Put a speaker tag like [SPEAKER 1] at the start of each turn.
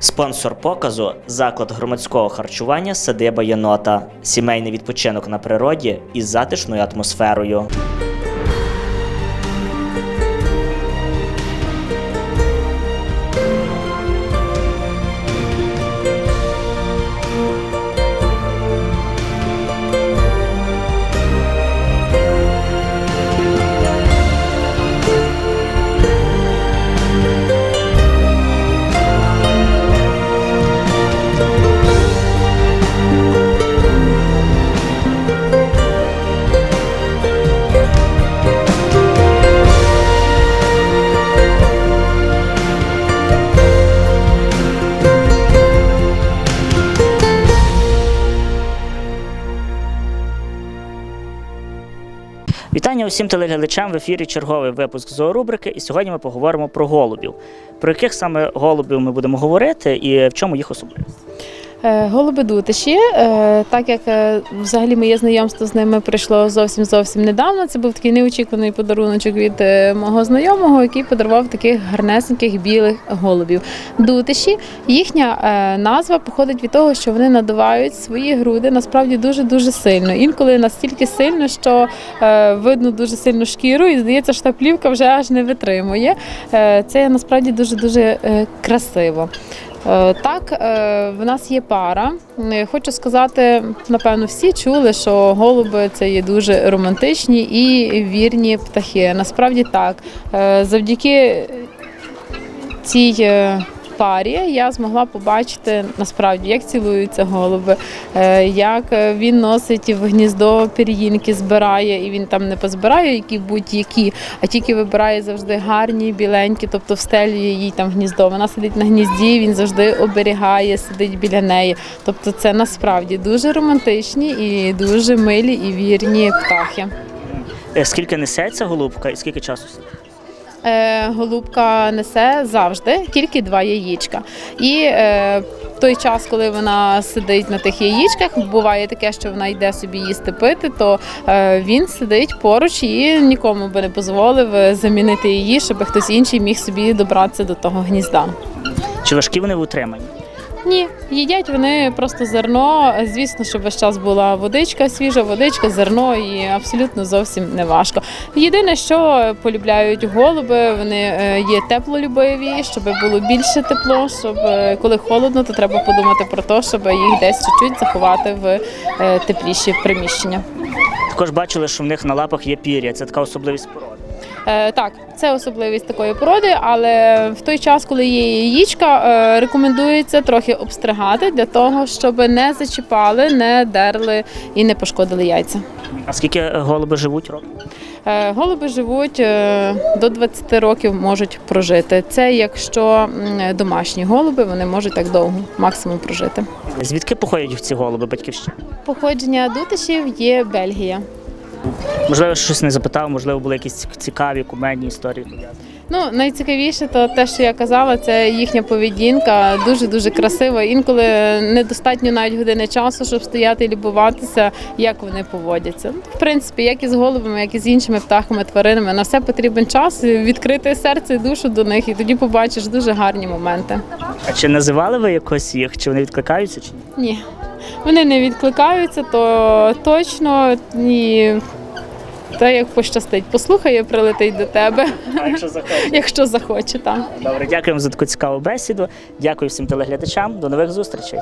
[SPEAKER 1] Спонсор показу заклад громадського харчування Садиба Єнота, сімейний відпочинок на природі із затишною атмосферою. Вітання усім телеглядачам в ефірі черговий випуск зоорубрики. І сьогодні ми поговоримо про голубів. Про яких саме голубів ми будемо говорити і в чому їх особливість?
[SPEAKER 2] Е, Голуби дутиші, е, так як е, взагалі моє знайомство з ними прийшло зовсім зовсім недавно. Це був такий неочікуваний подаруночок від мого знайомого, який подарував таких гарнесеньких білих голубів. Дутиші. Їхня назва походить від того, що вони надувають свої груди насправді дуже дуже сильно. Інколи настільки сильно, що видно дуже сильно шкіру, і здається, що та плівка вже аж не витримує. Це насправді дуже дуже красиво. Е, Так, е, в нас є пара. Е, Хочу сказати, напевно, всі чули, що голуби це є дуже романтичні і вірні птахи. Насправді так. Завдяки цій парі я змогла побачити насправді, як цілуються голуби, е, як е, він носить в гніздо пір'їнки, збирає, і він там не позбирає які будь-які, а тільки вибирає завжди гарні, біленькі, тобто встелює їй там гніздо. Вона сидить на гнізді, він завжди оберігає, сидить біля неї. Тобто, це насправді дуже романтичні і дуже милі і вірні птахи.
[SPEAKER 1] Е, Скільки несеться голубка і скільки часу?
[SPEAKER 2] Е, голубка несе завжди тільки два яєчка. І е, в той час, коли вона сидить на тих яєчках, буває таке, що вона йде собі їсти пити, то е, він сидить поруч і нікому би не дозволив е, замінити її, щоб хтось інший міг собі добратися до того гнізда.
[SPEAKER 1] Чи важкі вони в утриманні?
[SPEAKER 2] Ні, їдять вони просто зерно. Звісно, що весь час була водичка, свіжа водичка, зерно і абсолютно зовсім не важко. Єдине, що полюбляють голуби, вони е, є теплолюбиві, щоб було більше тепло, щоб е, коли холодно, то треба подумати про те, щоб їх десь чуть-чуть заховати в е, тепліші приміщення.
[SPEAKER 1] Також бачили, що в них на лапах є пір'я. Це така особливість породи.
[SPEAKER 2] Е, Так, це особливість такої породи, але в той час, коли є яєчка, е, рекомендується трохи обстригати для того, щоб не зачіпали, не дерли і не пошкодили яйця.
[SPEAKER 1] А скільки голуби живуть років?
[SPEAKER 2] Е, Голуби живуть до 20 років можуть прожити. Це якщо домашні голуби, вони можуть так довго максимум прожити.
[SPEAKER 1] Звідки походять ці голуби батьківщини?
[SPEAKER 2] Походження дутишів є Бельгія.
[SPEAKER 1] Можливо, щось не запитав, можливо, були якісь цікаві кумедні історії.
[SPEAKER 2] Ну, найцікавіше, то те, що я казала, це їхня поведінка дуже дуже красива. Інколи недостатньо навіть години часу, щоб стояти і любуватися, як вони поводяться. В принципі, як і з голубами, як і з іншими птахами, тваринами, на все потрібен час, відкрити серце і душу до них, і тоді побачиш дуже гарні моменти.
[SPEAKER 1] А чи називали ви якось їх? Чи вони відкликаються, чи ні?
[SPEAKER 2] Ні, вони не відкликаються, то точно і. Та як пощастить, послухає, прилетить до тебе,
[SPEAKER 1] А якщо
[SPEAKER 2] якщо захоче там.
[SPEAKER 1] Добре, дякуємо за таку цікаву бесіду. Дякую всім телеглядачам. До нових зустрічей.